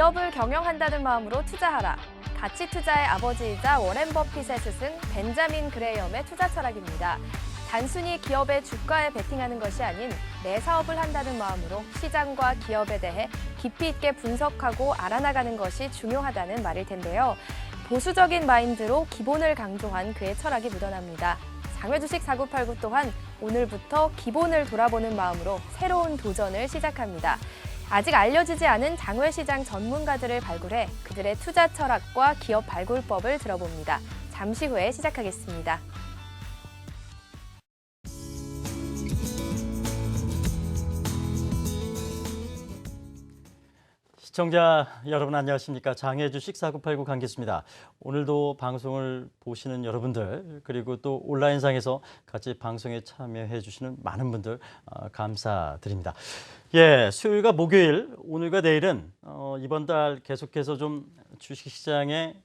기업을 경영한다는 마음으로 투자하라. 가치 투자의 아버지이자 워렌 버핏의 스승 벤자민 그레이엄의 투자 철학입니다. 단순히 기업의 주가에 베팅하는 것이 아닌 내 사업을 한다는 마음으로 시장과 기업에 대해 깊이 있게 분석하고 알아나가는 것이 중요하다는 말일 텐데요. 보수적인 마인드로 기본을 강조한 그의 철학이 묻어납니다. 장외주식 4989 또한 오늘부터 기본을 돌아보는 마음으로 새로운 도전을 시작합니다. 아직 알려지지 않은 장외시장 전문가들을 발굴해 그들의 투자 철학과 기업 발굴법을 들어봅니다. 잠시 후에 시작하겠습니다. 시청자 여러분 안녕하십니까 장혜주식 4989 강기수입니다. 오늘도 방송을 보시는 여러분들 그리고 또 온라인상에서 같이 방송에 참여해 주시는 많은 분들 어, 감사드립니다. 예, 수요일과 목요일 오늘과 내일은 어, 이번 달 계속해서 좀 주식시장에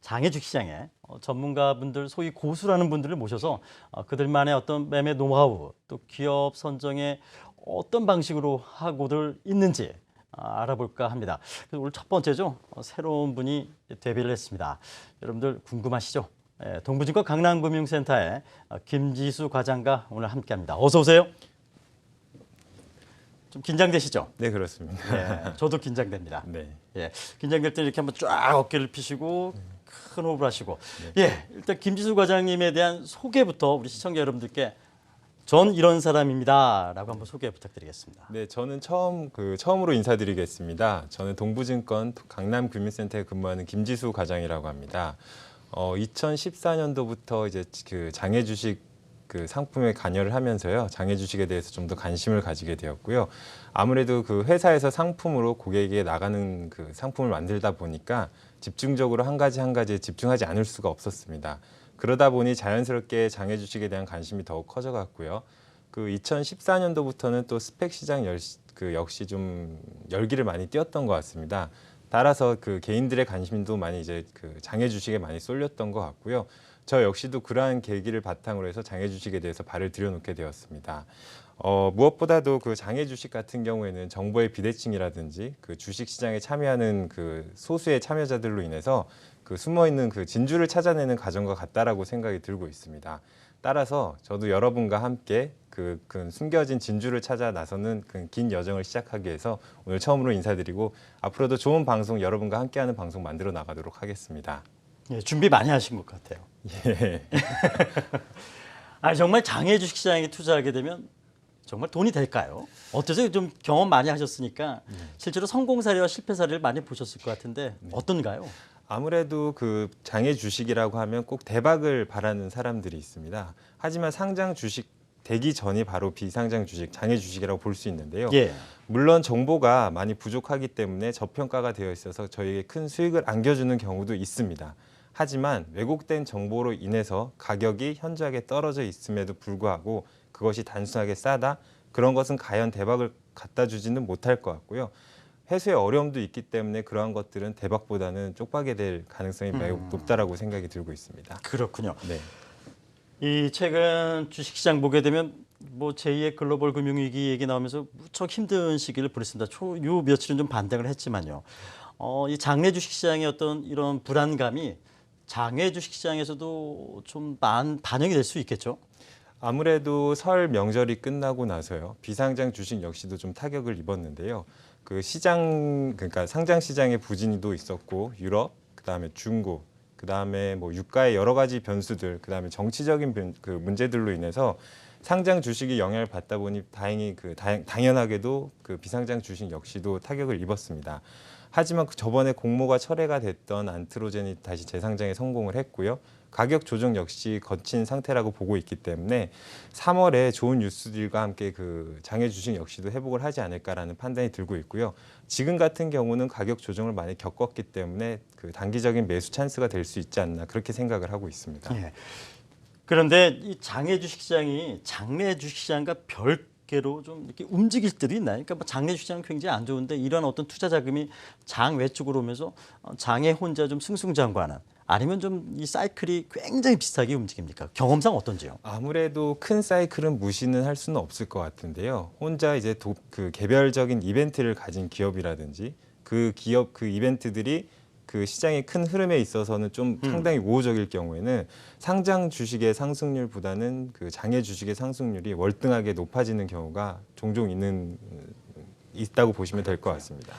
장애 주식시장에 어, 전문가분들 소위 고수라는 분들을 모셔서 어, 그들만의 어떤 매매 노하우 또 기업 선정에 어떤 방식으로 하고들 있는지 아, 알아볼까 합니다. 오늘 첫 번째죠. 어, 새로운 분이 데뷔를 했습니다. 여러분들 궁금하시죠? 예, 동부증권 강남금융센터의 어, 김지수 과장과 오늘 함께합니다. 어서 오세요. 좀 긴장되시죠? 네 그렇습니다. 예, 저도 긴장됩니다. 네. 예, 긴장될 때 이렇게 한번 쫙 어깨를 피시고 큰 호흡을 하시고 예, 일단 김지수 과장님에 대한 소개부터 우리 시청자 여러분들께 전 이런 사람입니다라고 한번 소개 부탁드리겠습니다. 네, 저는 처음 그 처음으로 인사드리겠습니다. 저는 동부증권 강남금융센터에 근무하는 김지수 과장이라고 합니다. 어, 2014년도부터 이제 그 장애 주식 그 상품에 관여를 하면서요. 장애 주식에 대해서 좀 더 관심을 가지게 되었고요. 아무래도 그 회사에서 상품으로 고객에게 나가는 그 상품을 만들다 보니까 집중적으로 한 가지 한 가지에 집중하지 않을 수가 없었습니다. 그러다 보니 자연스럽게 장애 주식에 대한 관심이 더욱 커져갔고요. 그 2014년도부터는 또 스펙 시장 열, 그 역시 좀 열기를 많이 띄었던 것 같습니다. 따라서 그 개인들의 관심도 많이 이제 그 장애 주식에 많이 쏠렸던 것 같고요. 저 역시도 그러한 계기를 바탕으로 해서 장애 주식에 대해서 발을 들여놓게 되었습니다. 어, 무엇보다도 그 장애 주식 같은 경우에는 정보의 비대칭이라든지 그 주식 시장에 참여하는 그 소수의 참여자들로 인해서 그 숨어 있는 그 진주를 찾아내는 과정과 같다라고 생각이 들고 있습니다. 따라서 저도 여러분과 함께 그, 그 숨겨진 진주를 찾아 나서는 그 긴 여정을 시작하기 위해서 오늘 처음으로 인사드리고 앞으로도 좋은 방송 여러분과 함께하는 방송 만들어 나가도록 하겠습니다. 예, 준비 많이 하신 것 같아요. 예. 아 정말 장애 주식시장에 투자하게 되면 정말 돈이 될까요? 어떠세요? 좀 경험 많이 하셨으니까 실제로 성공 사례와 실패 사례를 많이 보셨을 것 같은데 어떤가요? 아무래도 그 장애 주식이라고 하면 꼭 대박을 바라는 사람들이 있습니다. 하지만 상장 주식 되기 전이 바로 비상장 주식, 장애 주식이라고 볼 수 있는데요. 예. 물론 정보가 많이 부족하기 때문에 저평가가 되어 있어서 저희에게 큰 수익을 안겨주는 경우도 있습니다. 하지만 왜곡된 정보로 인해서 가격이 현저하게 떨어져 있음에도 불구하고 그것이 단순하게 싸다 그런 것은 과연 대박을 갖다 주지는 못할 것 같고요. 회수의 어려움도 있기 때문에 그러한 것들은 대박보다는 쪽박이 될 가능성이 매우 높다라고 생각이 들고 있습니다. 그렇군요. 네. 이 최근 주식시장 보게 되면 뭐 제2의 글로벌 금융위기 얘기 나오면서 무척 힘든 시기를 보냈습니다. 초, 요 며칠은 좀 반등을 했지만요. 어, 이 장내 주식시장의 어떤 이런 불안감이 장외 주식시장에서도 좀 반, 반영이 될 수 있겠죠. 아무래도 설 명절이 끝나고 나서요. 비상장 주식 역시도 좀 타격을 입었는데요. 그 시장 그러니까 상장 시장의 부진도 있었고 유럽 그다음에 중국 그다음에 뭐 유가의 여러 가지 변수들 그다음에 정치적인 변- 그 문제들로 인해서 상장 주식이 영향을 받다 보니 다행히 그 다- 당연하게도 그 비상장 주식 역시도 타격을 입었습니다. 하지만 그 저번에 공모가 철회가 됐던 안트로젠이 다시 재상장에 성공을 했고요. 가격 조정 역시 거친 상태라고 보고 있기 때문에 3월에 좋은 뉴스들과 함께 그 장애 주식 역시도 회복을 하지 않을까라는 판단이 들고 있고요. 지금 같은 경우는 가격 조정을 많이 겪었기 때문에 그 단기적인 매수 찬스가 될 수 있지 않나 그렇게 생각을 하고 있습니다. 예. 그런데 이 장외 주식시장이 장내 주식시장과 별 개로 좀 이렇게 움직일 때도 있나요? 그러니까 뭐 장내 주식시장은 굉장히 안 좋은데 이런 어떤 투자 자금이 장 외 쪽으로 오면서 어, 장애 혼자 좀 승승장구하는 아니면 좀 이 사이클이 굉장히 비슷하게 움직입니까? 경험상 어떤지요? 아무래도 큰 사이클은 무시는 할 수는 없을 것 같은데요. 혼자 이제 도, 그 개별적인 이벤트를 가진 기업이라든지 그 기업 그 이벤트들이 그 시장의 큰 흐름에 있어서는 좀 음. 상당히 우호적일 경우에는 상장 주식의 상승률보다는 그 장외 주식의 상승률이 월등하게 높아지는 경우가 종종 있는 있다고 보시면 될 것 같습니다.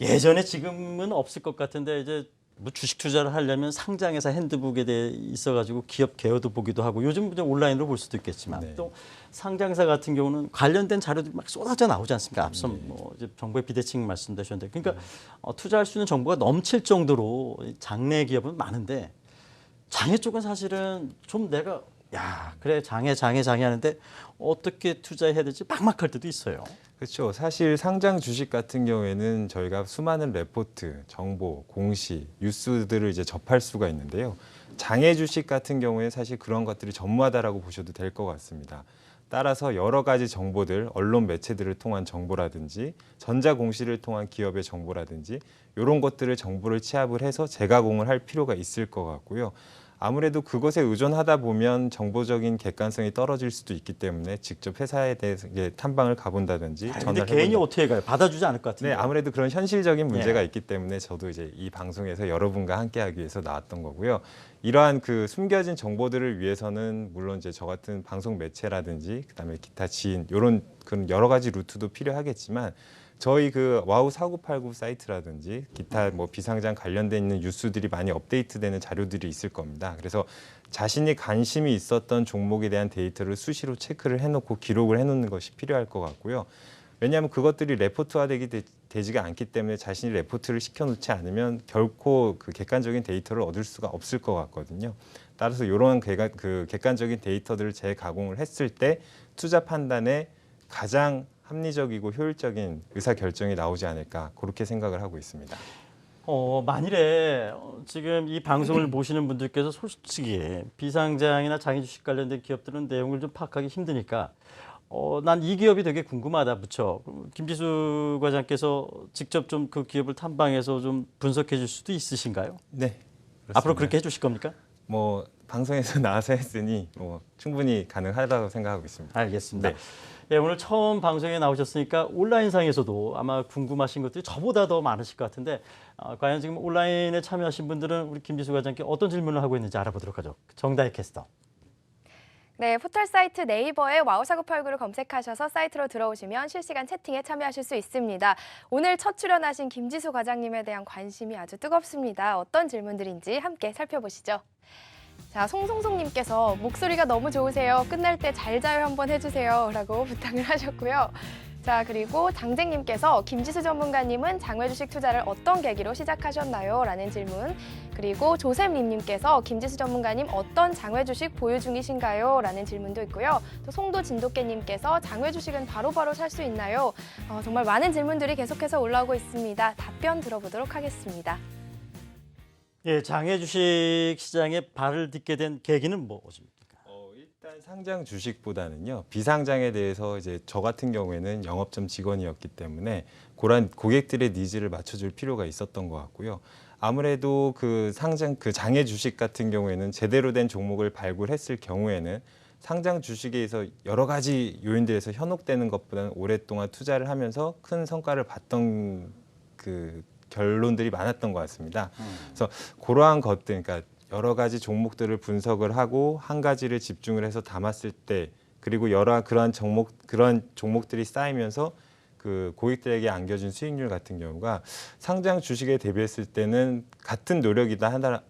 예전에 지금은 없을 것 같은데 이제 뭐 주식 투자를 하려면 상장회사 핸드북에 대해 있어가지고 기업 개요도 보기도 하고 요즘 이제 온라인으로 볼 수도 있겠지만 네. 또 상장사 같은 경우는 관련된 자료들이 막 쏟아져 나오지 않습니까? 앞서 뭐 이제 정부의 비대칭 말씀하셨는데 그러니까 어, 투자할 수 있는 정보가 넘칠 정도로 이 장내 기업은 많은데 장애 쪽은 사실은 좀 내가 야 그래 장애 장애 장애 하는데 어떻게 투자해야 될지 막막할 때도 있어요. 그렇죠. 사실 상장 주식 같은 경우에는 저희가 수많은 레포트, 정보, 공시, 뉴스들을 이제 접할 수가 있는데요. 장애 주식 같은 경우에 사실 그런 것들이 전무하다라고 보셔도 될 것 같습니다. 따라서 여러 가지 정보들, 언론 매체들을 통한 정보라든지 전자 공시를 통한 기업의 정보라든지 이런 것들을 정보를 취합을 해서 재가공을 할 필요가 있을 것 같고요. 아무래도 그것에 의존하다 보면 정보적인 객관성이 떨어질 수도 있기 때문에 직접 회사에 대해서 이게 탐방을 가본다든지 근데 전화를 개인이 해본다- 어떻게 가요? 받아주지 않을 것 같은데. 네, 아무래도 그런 현실적인 문제가 예. 있기 때문에 저도 이제 이 방송에서 여러분과 함께하기 위해서 나왔던 거고요. 이러한 그 숨겨진 정보들을 위해서는 물론 이제 저 같은 방송 매체라든지 그다음에 기타 지인 이런 그런 여러 가지 루트도 필요하겠지만 저희 그 와우 4989 사이트라든지 기타 뭐 비상장 관련돼 있는 뉴스들이 많이 업데이트되는 자료들이 있을 겁니다. 그래서 자신이 관심이 있었던 종목에 대한 데이터를 수시로 체크를 해놓고 기록을 해놓는 것이 필요할 것 같고요. 왜냐하면 그것들이 레포트화되기 되, 되지가 않기 때문에 자신이 레포트를 시켜놓지 않으면 결코 그 객관적인 데이터를 얻을 수가 없을 것 같거든요. 따라서 객관, 그 객관적인 데이터들을 재가공을 했을 때 투자 판단에 가장 합리적이고 효율적인 의사 결정이 나오지 않을까 그렇게 생각을 하고 있습니다. 어, 만일에 어, 지금 이 방송을 보시는 분들께서 솔직히 비상장이나 장애 주식 관련된 기업들은 내용을 좀 파악하기 힘드니까 어, 난 이 기업이 되게 궁금하다, 부처. 김지수 과장께서 직접 좀 그 기업을 탐방해서 좀 분석해 줄 수도 있으신가요? 네. 앞으로 그렇게 해 주실 겁니까? 뭐 방송에서 나와서 했으니 뭐 충분히 가능하다고 생각하고 있습니다. 알겠습니다. 네. 예, 오늘 처음 방송에 나오셨으니까 온라인상에서도 아마 궁금하신 것들이 저보다 더 많으실 것 같은데 아, 과연 지금 온라인에 참여하신 분들은 우리 김지수 과장께 어떤 질문을 하고 있는지 알아보도록 하죠. 정다혜 캐스터. 네, 포털 사이트 네이버에 와우4989를 검색하셔서 사이트로 들어오시면 실시간 채팅에 참여하실 수 있습니다. 오늘 첫 출연하신 김지수 과장님에 대한 관심이 아주 뜨겁습니다. 어떤 질문들인지 함께 살펴보시죠. 자, 송송송님께서 목소리가 너무 좋으세요. 끝날 때 잘 자요 한번 해주세요. 라고 부탁을 하셨고요. 자, 그리고 당쟁님께서 김지수 전문가님은 장외 주식 투자를 어떤 계기로 시작하셨나요? 라는 질문. 그리고 조셉님님께서 김지수 전문가님 어떤 장외 주식 보유 중이신가요? 라는 질문도 있고요. 또 송도 진돗개님께서 장외 주식은 바로바로 살 수 있나요? 어, 정말 많은 질문들이 계속해서 올라오고 있습니다. 답변 들어보도록 하겠습니다. 예, 장애 주식 시장에 발을 딛게 된 계기는 무엇입니까? 어, 일단 상장 주식보다는요 비상장에 대해서 이제 저 같은 경우에는 영업점 직원이었기 때문에 그런 고객들의 니즈를 맞춰줄 필요가 있었던 것 같고요. 아무래도 그 상장 그 장애 주식 같은 경우에는 제대로 된 종목을 발굴했을 경우에는 상장 주식에서 여러 가지 요인들에서 현혹되는 것보다는 오랫동안 투자를 하면서 큰 성과를 봤던 그 결론들이 많았던 것 같습니다. 그래서 그러한 것들, 그러니까 여러 가지 종목들을 분석을 하고 한 가지를 집중을 해서 담았을 때 그리고 여러 그러한 종목 그런 종목들이 쌓이면서 그 고객들에게 안겨준 수익률 같은 경우가 상장 주식에 대비했을 때는 같은 노력이다 한다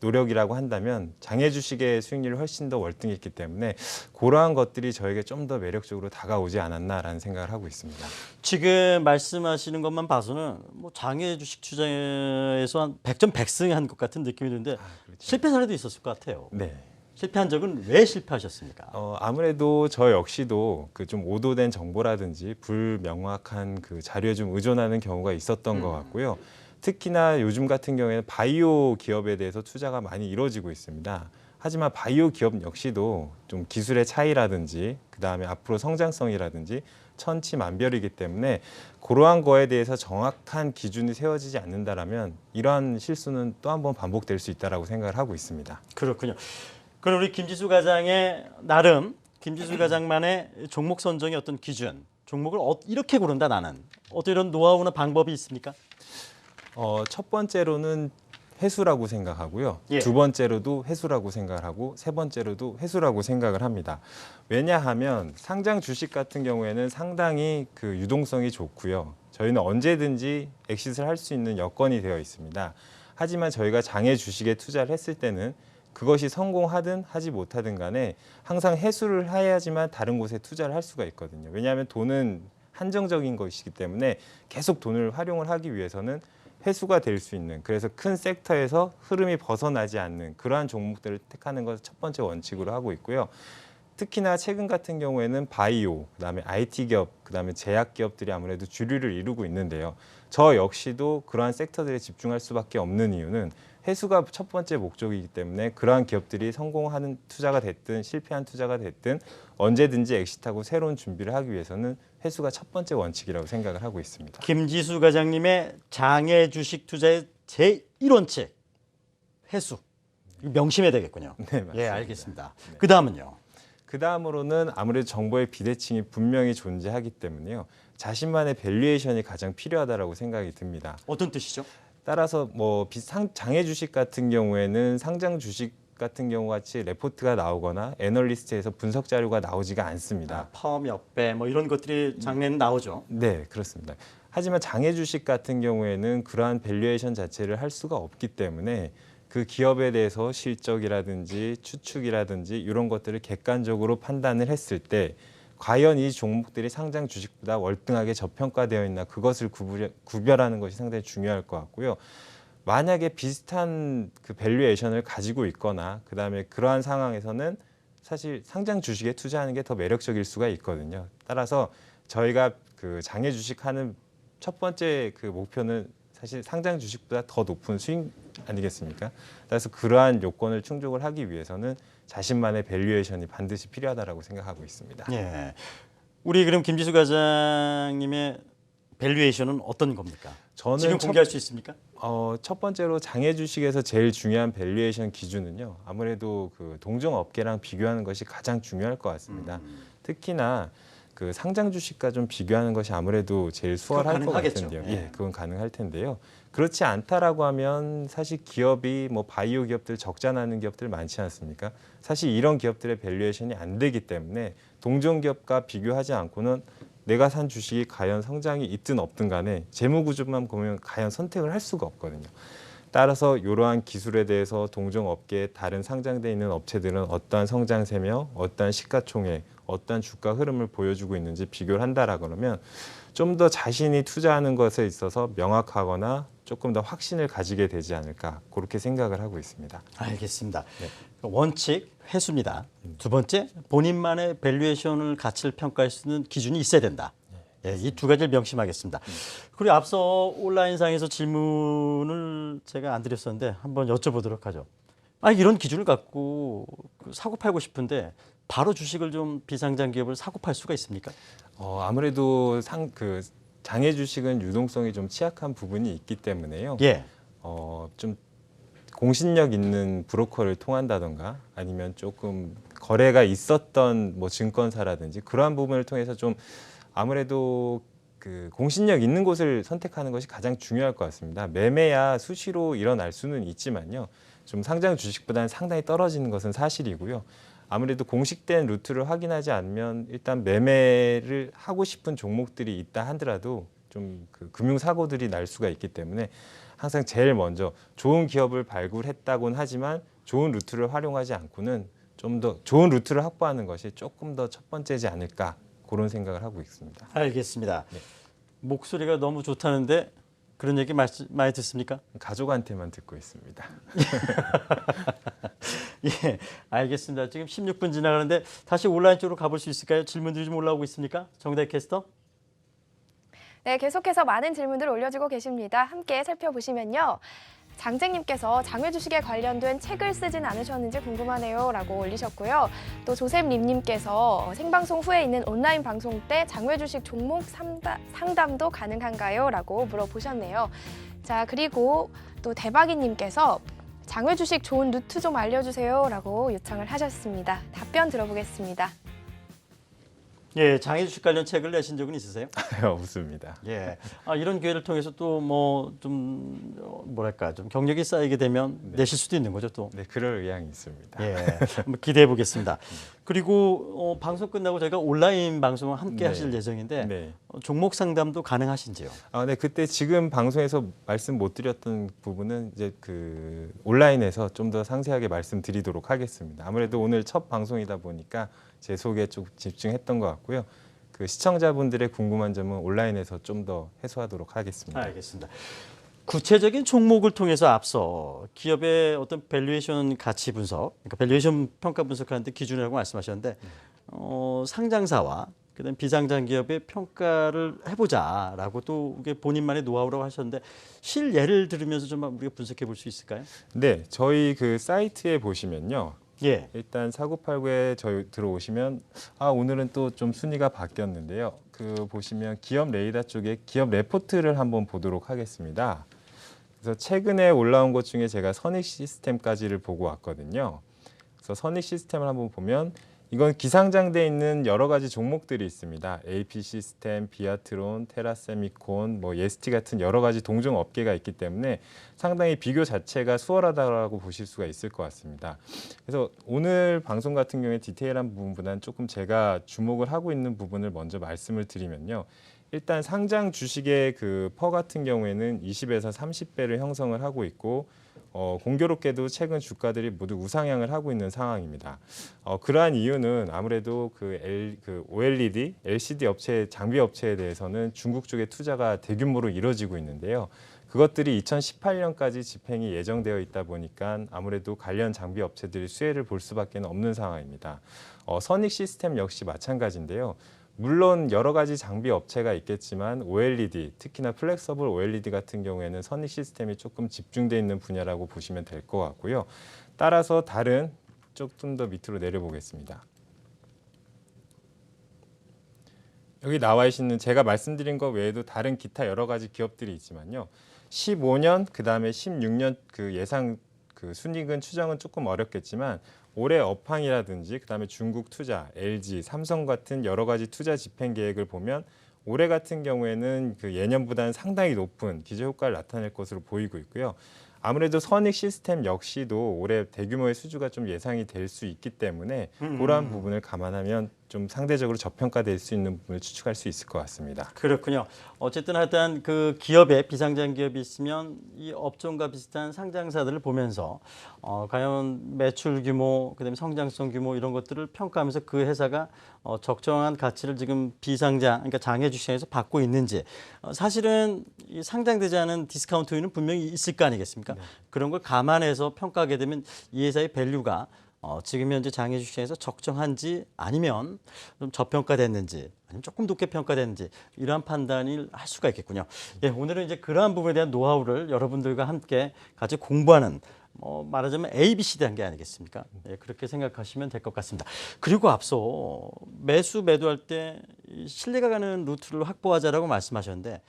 노력이라고 한다면 장애 주식의 수익률이 훨씬 더 월등했기 때문에 그러한 것들이 저에게 좀 더 매력적으로 다가오지 않았나라는 생각을 하고 있습니다. 지금 말씀하시는 것만 봐서는 뭐 장애 주식 투자에서 한 100점 100승 한 것 같은 느낌이 드는데 실패 사례도 있었을 것 같아요. 네. 실패한 적은 왜 실패하셨습니까? 어, 아무래도 저 역시도 그 좀 오도된 정보라든지 불명확한 그 자료에 좀 의존하는 경우가 있었던 것 같고요. 특히나 요즘 같은 경우에는 바이오 기업에 대해서 투자가 많이 이루어지고 있습니다. 하지만 바이오 기업 역시도 좀 기술의 차이라든지 그 다음에 앞으로 성장성이라든지 천치만별이기 때문에 그러한 거에 대해서 정확한 기준이 세워지지 않는다라면 이러한 실수는 또 한 번 반복될 수 있다라고 생각을 하고 있습니다. 그렇군요. 그럼 우리 김지수 과장의 나름 김지수 과장만의 종목 선정의 어떤 기준, 종목을 어, 이렇게 고른다 나는 어떤 이런 노하우나 방법이 있습니까? 어, 첫 번째로는 회수라고 생각하고요. 예. 두 번째로도 회수라고 생각을 하고 세 번째로도 회수라고 생각을 합니다. 왜냐하면 상장 주식 같은 경우에는 상당히 그 유동성이 좋고요. 저희는 언제든지 엑시트를 할 수 있는 여건이 되어 있습니다. 하지만 저희가 장애 주식에 투자를 했을 때는 그것이 성공하든 하지 못하든 간에 항상 해수를 해야지만 다른 곳에 투자를 할 수가 있거든요. 왜냐하면 돈은 한정적인 것이기 때문에 계속 돈을 활용을 하기 위해서는 회수가 될 수 있는 그래서 큰 섹터에서 흐름이 벗어나지 않는 그러한 종목들을 택하는 것을 첫 번째 원칙으로 하고 있고요. 특히나 최근 같은 경우에는 바이오, 그다음에 IT 기업, 그다음에 제약 기업들이 아무래도 주류를 이루고 있는데요. 저 역시도 그러한 섹터들에 집중할 수밖에 없는 이유는 회수가 첫 번째 목적이기 때문에 그러한 기업들이 성공하는 투자가 됐든 실패한 투자가 됐든 언제든지 엑시트하고 새로운 준비를 하기 위해서는 회수가 첫 번째 원칙이라고 생각을 하고 있습니다. 김지수 과장님의 장애 주식 투자의 제 1원칙 회수 명심해야 되겠군요. 네, 맞습니다. 예, 알겠습니다. 그 다음은요. 그 다음으로는 아무래도 정보의 비대칭이 분명히 존재하기 때문에요. 자신만의 밸류에이션이 가장 필요하다라고 생각이 듭니다. 어떤 뜻이죠? 따라서 뭐 비상 장애 주식 같은 경우에는 상장 주식 같은 경우 같이 레포트가 나오거나 애널리스트에서 분석 자료가 나오지가 않습니다. 파워 몇 배 뭐 이런 것들이 장래는 나오죠. 네, 그렇습니다. 하지만 장애 주식 같은 경우에는 그러한 밸류에이션 자체를 할 수가 없기 때문에 그 기업에 대해서 실적이라든지 추측이라든지 이런 것들을 객관적으로 판단을 했을 때 과연 이 종목들이 상장 주식보다 월등하게 저평가되어 있나 그것을 구별하는 것이 상당히 중요할 것 같고요. 만약에 비슷한 그 밸류에이션을 가지고 있거나 그다음에 그러한 상황에서는 사실 상장 주식에 투자하는 게 더 매력적일 수가 있거든요. 따라서 저희가 그 장애 주식 하는 첫 번째 그 목표는 사실 상장 주식보다 더 높은 수익 아니겠습니까? 따라서 그러한 요건을 충족을 하기 위해서는 자신만의 밸류에이션이 반드시 필요하다라고 생각하고 있습니다. 예. 우리 그럼 김지수 과장님의 밸류에이션은 어떤 겁니까? 저는 지금 첫 공개할 수 있습니까? 어, 첫 번째로 장애 주식에서 제일 중요한 밸류에이션 기준은요. 아무래도 그 동종 업계랑 비교하는 것이 가장 중요할 것 같습니다. 음. 특히나 그 상장 주식과 좀 비교하는 것이 아무래도 제일 수월할 것. 같은데요. 예. 예, 그건 가능할 텐데요. 그렇지 않다라고 하면 사실 기업이 뭐 바이오 기업들 적자 나는 기업들 많지 않습니까? 사실 이런 기업들의 밸류에이션이 안 되기 때문에 동종 기업과 비교하지 않고는 내가 산 주식이 과연 성장이 있든 없든 간에 재무 구조만 보면 과연 선택을 할 수가 없거든요. 따라서 이러한 기술에 대해서 동종 업계에 다른 상장돼 있는 업체들은 어떠한 성장세며 어떠한 시가총액, 어떠한 주가 흐름을 보여주고 있는지 비교를 한다라 그러면 좀 더 자신이 투자하는 것에 있어서 명확하거나 조금 더 확신을 가지게 되지 않을까 그렇게 생각을 하고 있습니다. 알겠습니다. 네. 원칙 회수입니다. 두 번째 본인만의 밸류에이션을 가치를 평가할 수 있는 기준이 있어야 된다. 예, 이 두 가지를 명심하겠습니다. 그리고 앞서 온라인상에서 질문을 제가 안 드렸었는데 한번 여쭤보도록 하죠. 아 이런 기준을 갖고 그 사고 팔고 싶은데 바로 주식을 좀 비상장 기업을 사고 팔 수가 있습니까? 어, 아무래도 상 그 장애 주식은 유동성이 좀 취약한 부분이 있기 때문에요. 예. 어, 좀 공신력 있는 브로커를 통한다던가 아니면 조금 거래가 있었던 뭐 증권사라든지 그러한 부분을 통해서 좀 아무래도 그 공신력 있는 곳을 선택하는 것이 가장 중요할 것 같습니다. 매매야 수시로 일어날 수는 있지만요. 좀 상장 주식보다는 상당히 떨어지는 것은 사실이고요. 아무래도 공식된 루트를 확인하지 않으면 일단 매매를 하고 싶은 종목들이 있다 하더라도 좀 그 금융 사고들이 날 수가 있기 때문에 항상 제일 먼저 좋은 기업을 발굴했다고는 하지만 좋은 루트를 활용하지 않고는 좀 더 좋은 루트를 확보하는 것이 조금 더 첫 번째지 않을까 그런 생각을 하고 있습니다. 알겠습니다. 네. 목소리가 너무 좋다는데 그런 얘기 많이 듣습니까? 가족한테만 듣고 있습니다. 예, 알겠습니다. 지금 16분 지나가는데 다시 온라인 쪽으로 가볼 수 있을까요? 질문들이 좀 올라오고 있습니까? 정대 캐스터? 네, 계속해서 많은 질문들 올려주고 계십니다. 함께 살펴보시면요. 장재님께서 장외 주식에 관련된 책을 쓰진 않으셨는지 궁금하네요 라고 올리셨고요. 또 조셉님님께서 생방송 후에 있는 온라인 방송 때 장외 주식 종목 상담, 상담도 가능한가요? 라고 물어보셨네요. 자, 그리고 또 대박이님께서 장외 주식 좋은 루트 좀 알려주세요 라고 요청을 하셨습니다. 답변 들어보겠습니다. 예, 장애 주식 관련 책을 내신 적은 있으세요? 없습니다. 예. 아, 이런 기회를 통해서 또 뭐 좀 뭐랄까 좀 경력이 쌓이게 되면 내실 수도 있는 거죠 또. 네, 그럴 의향이 있습니다. 예, 한번 기대해 보겠습니다. 그리고 어, 방송 끝나고 저희가 온라인 방송을 함께 네. 하실 예정인데 네. 어, 종목 상담도 가능하신지요? 아, 네, 그때 지금 방송에서 말씀 못 드렸던 부분은 이제 그 온라인에서 좀 더 상세하게 말씀드리도록 하겠습니다. 아무래도 오늘 첫 방송이다 보니까 제 소개에 좀 집중했던 것 같고요. 그 시청자분들의 궁금한 점은 온라인에서 좀 더 해소하도록 하겠습니다. 알겠습니다. 구체적인 종목을 통해서 앞서 기업의 어떤 밸류에이션 가치 분석, 그러니까 밸류에이션 평가 분석하는데 기준이라고 말씀하셨는데 어, 상장사와 그다음 비상장 기업의 평가를 해보자라고 또 이게 본인만의 노하우라고 하셨는데 실 예를 들으면서 좀 우리가 분석해 볼 수 있을까요? 네, 저희 그 사이트에 보시면요. 예. 일단 4989에 저희 들어오시면 아 오늘은 또 좀 순위가 바뀌었는데요. 그 보시면 기업 레이더 쪽에 기업 레포트를 한번 보도록 하겠습니다. 그래서 최근에 올라온 것 중에 제가 선익 시스템까지를 보고 왔거든요. 그래서 선익 시스템을 한번 보면 이건 기상장돼 있는 여러 가지 종목들이 있습니다. AP 시스템, 비아트론, 테라세미콘, 뭐 예스티 같은 여러 가지 동종 업계가 있기 때문에 상당히 비교 자체가 수월하다고 보실 수가 있을 것 같습니다. 그래서 오늘 방송 같은 경우에 디테일한 부분보다는 조금 제가 주목을 하고 있는 부분을 먼저 말씀을 드리면요. 일단 상장 주식의 그 퍼 같은 경우에는 20에서 30배를 형성을 하고 있고 어, 공교롭게도 최근 주가들이 모두 우상향을 하고 있는 상황입니다. 어, 그러한 이유는 아무래도 그, L, 그 OLED, LCD 업체, 장비 업체에 대해서는 중국 쪽에 투자가 대규모로 이뤄지고 있는데요. 그것들이 2018년까지 집행이 예정되어 있다 보니까 아무래도 관련 장비 업체들이 수혜를 볼 수밖에 없는 상황입니다. 어, 선익 시스템 역시 마찬가지인데요. 물론 여러 가지 장비 업체가 있겠지만 OLED, 특히나 플렉서블 OLED 같은 경우에는 선익 시스템이 조금 집중돼 있는 분야라고 보시면 될 것 같고요. 따라서 다른 조금 더 밑으로 내려보겠습니다. 여기 나와 있는 제가 말씀드린 것 외에도 다른 기타 여러 가지 기업들이 있지만요. 15년 그 다음에 16년 그 예상 그 순이익은 추정은 조금 어렵겠지만 올해 업황이라든지 그다음에 중국 투자, LG, 삼성 같은 여러 가지 투자 집행 계획을 보면 올해 같은 경우에는 그 예년보다는 상당히 높은 기저 효과를 나타낼 것으로 보이고 있고요. 아무래도 선익 시스템 역시도 올해 대규모의 수주가 좀 예상이 될 수 있기 때문에 그러한 부분을 감안하면 좀 상대적으로 저평가될 수 있는 부분을 추측할 수 있을 것 같습니다. 그렇군요. 어쨌든 하여튼 그 기업에 비상장 기업이 있으면 이 업종과 비슷한 상장사들을 보면서 어, 과연 매출 규모, 그다음에 성장성 규모 이런 것들을 평가하면서 그 회사가 어, 적정한 가치를 지금 비상장, 그러니까 장애 주시장에서 받고 있는지 어, 사실은 이 상장되지 않은 디스카운트는 분명히 있을 거 아니겠습니까? 그런 걸 감안해서 평가하게 되면 이 회사의 밸류가 어, 지금 현재 장애 주식시장에서 적정한지 아니면 좀 저평가됐는지 아니면 조금 높게 평가됐는지 이러한 판단을 할 수가 있겠군요. 예, 오늘은 이제 그러한 부분에 대한 노하우를 여러분들과 함께 같이 공부하는 뭐 말하자면 ABC 단계 아니겠습니까? 예, 그렇게 생각하시면 될 것 같습니다. 그리고 앞서 매수 매도할 때이 신뢰가 가는 루트를 확보하자라고 말씀하셨는데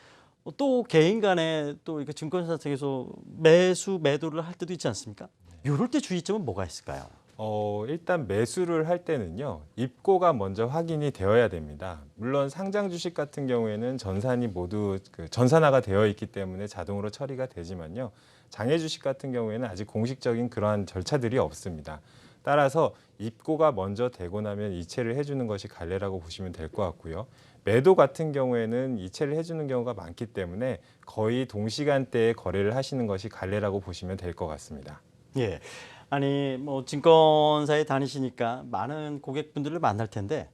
어, 또 개인 간에 또 이렇게 증권사 측에서 매수 매도를 할 때도 있지 않습니까? 이럴 때 주의점은 뭐가 있을까요? 어, 일단 매수를 할 때는요, 입고가 먼저 확인이 되어야 됩니다. 물론 상장 주식 같은 경우에는 전산이 모두 그 전산화가 되어 있기 때문에 자동으로 처리가 되지만요, 장애 주식 같은 경우에는 아직 공식적인 그러한 절차들이 없습니다. 따라서 입고가 먼저 되고 나면 이체를 해주는 것이 관례라고 보시면 될 것 같고요. 매도 같은 경우에는 이체를 해주는 경우가 많기 때문에 거의 동시간대에 거래를 하시는 것이 관례라고 보시면 될 것 같습니다. 예. 아니 뭐 증권사에 다니시니까 많은 고객분들을 만날 텐데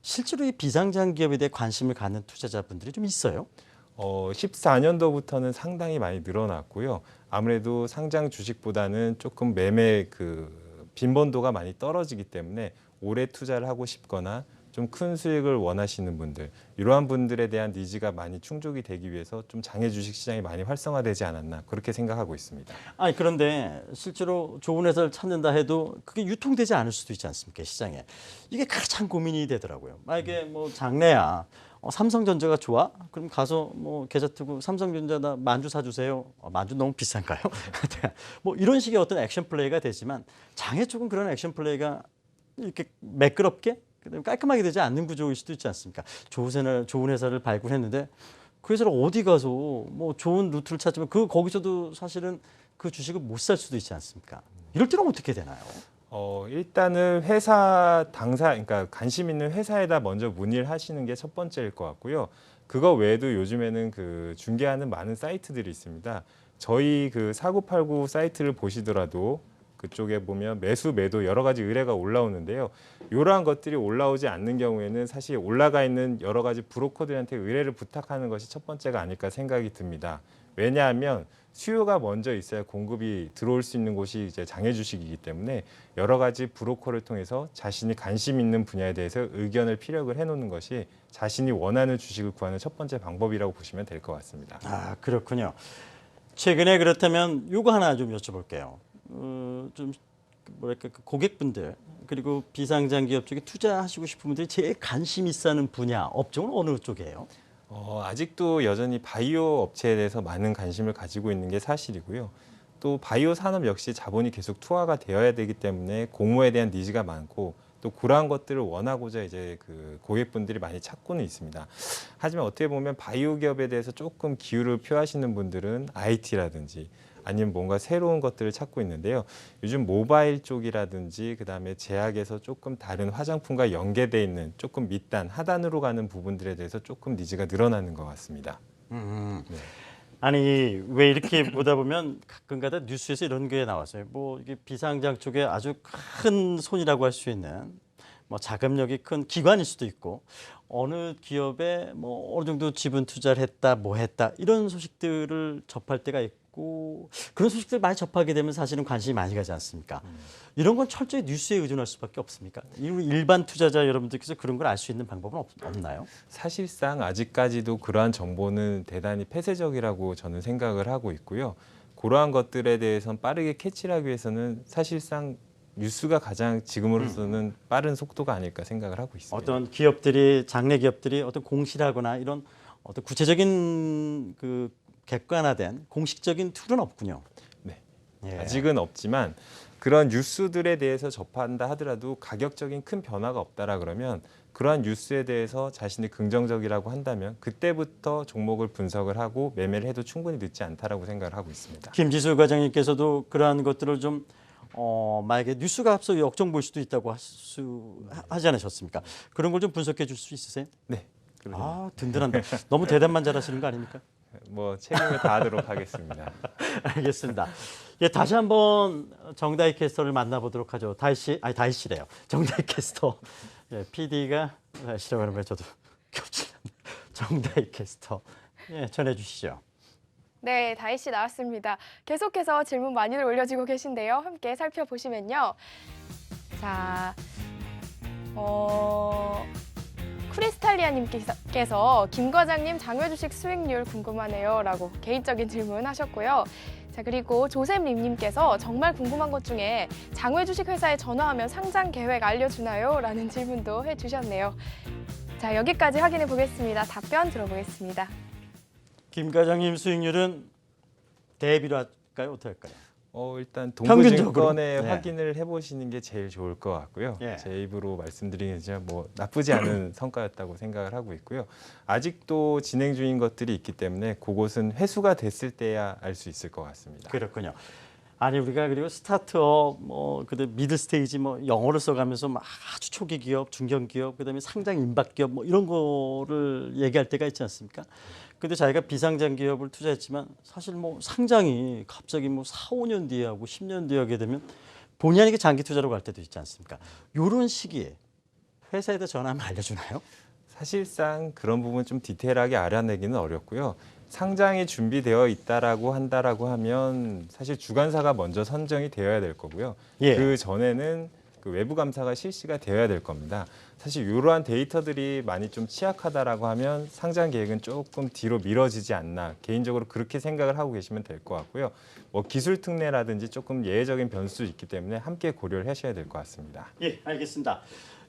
실제로 이 비상장 기업에 대해 관심을 갖는 투자자분들이 좀 있어요. 어, 14년도부터는 상당히 많이 늘어났고요. 아무래도 상장 주식보다는 조금 매매 그 빈번도가 많이 떨어지기 때문에 오래 투자를 하고 싶거나 좀 큰 수익을 원하시는 분들 이러한 분들에 대한 니즈가 많이 충족이 되기 위해서 좀 장애 주식 시장이 많이 활성화되지 않았나 그렇게 생각하고 있습니다. 아니 그런데 실제로 좋은 회사를 찾는다 해도 그게 유통되지 않을 수도 있지 않습니까 시장에 이게 가장 고민이 되더라고요. 만약에 뭐 장래야 어, 삼성전자가 좋아? 그럼 가서 뭐 계좌 트고 삼성전자다 만주 사주세요. 어, 만주 너무 비싼가요? 뭐 이런 식의 어떤 액션 플레이가 되지만 장애 쪽은 그런 액션 플레이가 이렇게 매끄럽게 그다음에 깔끔하게 되지 않는 구조일 수도 있지 않습니까? 좋은 회사를, 좋은 회사를 발굴했는데 그 회사를 어디 가서 뭐 좋은 루트를 찾으면 그 거기서도 사실은 그 주식을 못 살 수도 있지 않습니까? 이럴 때는 어떻게 되나요? 어, 일단은 회사 당사, 그러니까 관심 있는 회사에다 먼저 문의를 하시는 게 첫 번째일 것 같고요. 그거 외에도 요즘에는 그 중개하는 많은 사이트들이 있습니다. 저희 그4989 사이트를 보시더라도 그쪽에 보면 매수, 매도 여러 가지 의뢰가 올라오는데요. 이러한 것들이 올라오지 않는 경우에는 사실 올라가 있는 여러 가지 브로커들한테 의뢰를 부탁하는 것이 첫 번째가 아닐까 생각이 듭니다. 왜냐하면 수요가 먼저 있어야 공급이 들어올 수 있는 곳이 이제 장애 주식이기 때문에 여러 가지 브로커를 통해서 자신이 관심 있는 분야에 대해서 의견을 피력을 해놓는 것이 자신이 원하는 주식을 구하는 첫 번째 방법이라고 보시면 될 것 같습니다. 아 그렇군요. 최근에 그렇다면 요거 하나 좀 여쭤볼게요. 어, 좀 뭐랄까 그 고객분들 그리고 비상장 기업 쪽에 투자하시고 싶은 분들이 제일 관심 있어하는 분야 업종은 어느 쪽이에요? 어, 아직도 여전히 바이오 업체에 대해서 많은 관심을 가지고 있는 게 사실이고요. 또 바이오 산업 역시 자본이 계속 투하가 되어야 되기 때문에 공모에 대한 니즈가 많고 또 그러한 것들을 원하고자 이제 그 고객분들이 많이 찾고는 있습니다. 하지만 어떻게 보면 바이오 기업에 대해서 조금 기울을 표하시는 분들은 IT라든지 아니면 뭔가 새로운 것들을 찾고 있는데요. 요즘 모바일 쪽이라든지 그다음에 제약에서 조금 다른 화장품과 연계돼 있는 조금 밑단 하단으로 가는 부분들에 대해서 조금 니즈가 늘어나는 것 같습니다. 음. 네. 아니 왜 이렇게 보다 보면 가끔가다 뉴스에서 이런 게 나왔어요. 뭐 이게 비상장 쪽에 아주 큰 손이라고 할 수 있는 뭐 자금력이 큰 기관일 수도 있고 어느 기업에 뭐 어느 정도 지분 투자를 했다 뭐 했다 이런 소식들을 접할 때가 있고 그런 소식들 많이 접하게 되면 사실은 관심이 많이 가지 않습니까? 이런 건 철저히 뉴스에 의존할 수밖에 없습니까? 이 일반 투자자 여러분들께서 그런 걸 알 수 있는 방법은 없, 없나요? 사실상 아직까지도 그러한 정보는 대단히 폐쇄적이라고 저는 생각을 하고 있고요. 그러한 것들에 대해서는 빠르게 캐치를 하기 위해서는 사실상 뉴스가 가장 지금으로서는 빠른 속도가 아닐까 생각을 하고 있습니다. 어떤 기업들이 장래 기업들이 어떤 공시라거나 이런 어떤 구체적인 그 객관화된 공식적인 툴은 없군요. 네. 예. 아직은 없지만 그런 뉴스들에 대해서 접한다 하더라도 가격적인 큰 변화가 없다라 그러면 그러한 뉴스에 대해서 자신이 긍정적이라고 한다면 그때부터 종목을 분석을 하고 매매를 해도 충분히 늦지 않다라고 생각을 하고 있습니다. 김지수 과장님께서도 그러한 것들을 좀 어, 만약에 뉴스가 앞서 역정 볼 수도 있다고 할수 하지 않으셨습니까? 그런 걸 좀 분석해 줄 수 있으세요? 네. 그러면 아 든든한다. 너무 대답만 잘하시는 거 아닙니까? 뭐 책임을 다하도록 하겠습니다. 알겠습니다. 예, 다시 한번 정다희 캐스터를 만나보도록 하죠. 다희 씨, 아니 다희 씨래요. 정다희 캐스터. 예, PD가 싫어하는 거에 저도 겹치는 정다희 캐스터. 예, 전해 주시죠. 네, 다희 씨 나왔습니다. 계속해서 질문 많이들 올려주고 계신데요. 함께 살펴보시면요. 자, 어, 크리스탈리아님께서 김 과장님 장외 주식 수익률 궁금하네요 라고 개인적인 질문 하셨고요. 자 그리고 조셉님님께서 정말 궁금한 것 중에 장외 주식 회사에 전화하면 상장 계획 알려주나요?라는 질문도 해주셨네요. 자 여기까지 확인해 보겠습니다. 답변 들어보겠습니다. 김 과장님 수익률은 대비로 할까요? 어떻게 할까요? 어, 일단? 동부증권에 네. 확인을 해보시는 게 제일 좋을 것 같고요. 예. 제 입으로 말씀드리기는 뭐 나쁘지 않은 성과였다고 생각을 하고 있고요. 아직도 진행 중인 것들이 있기 때문에 그곳은 회수가 됐을 때야 알 수 있을 것 같습니다. 그렇군요. 아니 우리가 그리고 스타트업 뭐 그다음 미들 스테이지 뭐 영어를 써가면서 막 아주 초기 기업, 중견 기업, 그다음에 상장 임박 기업 뭐 이런 거를 얘기할 때가 있지 않습니까? 근데 자기가 비상장 기업을 투자했지만 사실 뭐 상장이 갑자기 뭐 4, 5년 뒤에 하고 10년 뒤에 하게 되면 본의 아니게 장기 투자로 갈 때도 있지 않습니까? 요런 시기에 회사에다 전화하면 알려주나요? 사실상 그런 부분 좀 디테일하게 알아내기는 어렵고요. 상장이 준비되어 있다라고 한다라고 하면 사실 주관사가 먼저 선정이 되어야 될 거고요. 예. 그 전에는 그 외부 감사가 실시가 되어야 될 겁니다. 사실 이러한 데이터들이 많이 좀 취약하다라고 하면 상장 계획은 조금 뒤로 미뤄지지 않나 개인적으로 그렇게 생각을 하고 계시면 될 것 같고요. 뭐 기술 특례라든지 조금 예외적인 변수 있기 때문에 함께 고려를 하셔야 될 것 같습니다. 예, 알겠습니다.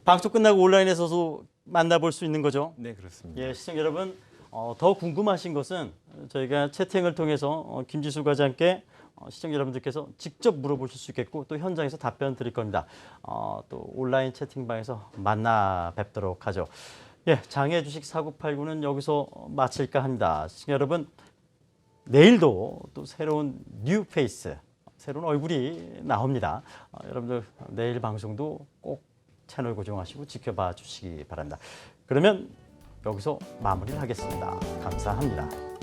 방송 끝나고 온라인에서도 만나볼 수 있는 거죠? 네 그렇습니다. 예, 시청자 여러분 어, 더 궁금하신 것은 저희가 채팅을 통해서 어, 김지수 과장께 어, 시청자 여러분들께서 직접 물어보실 수 있겠고 또 현장에서 답변 드릴 겁니다. 어, 또 온라인 채팅방에서 만나 뵙도록 하죠. 예, 장애 주식 4989는 여기서 마칠까 합니다. 시청자 여러분 내일도 또 새로운 뉴 페이스, 새로운 얼굴이 나옵니다. 어, 여러분들 내일 방송도 꼭 채널 고정하시고 지켜봐 주시기 바랍니다. 그러면 여기서 마무리를 하겠습니다. 감사합니다.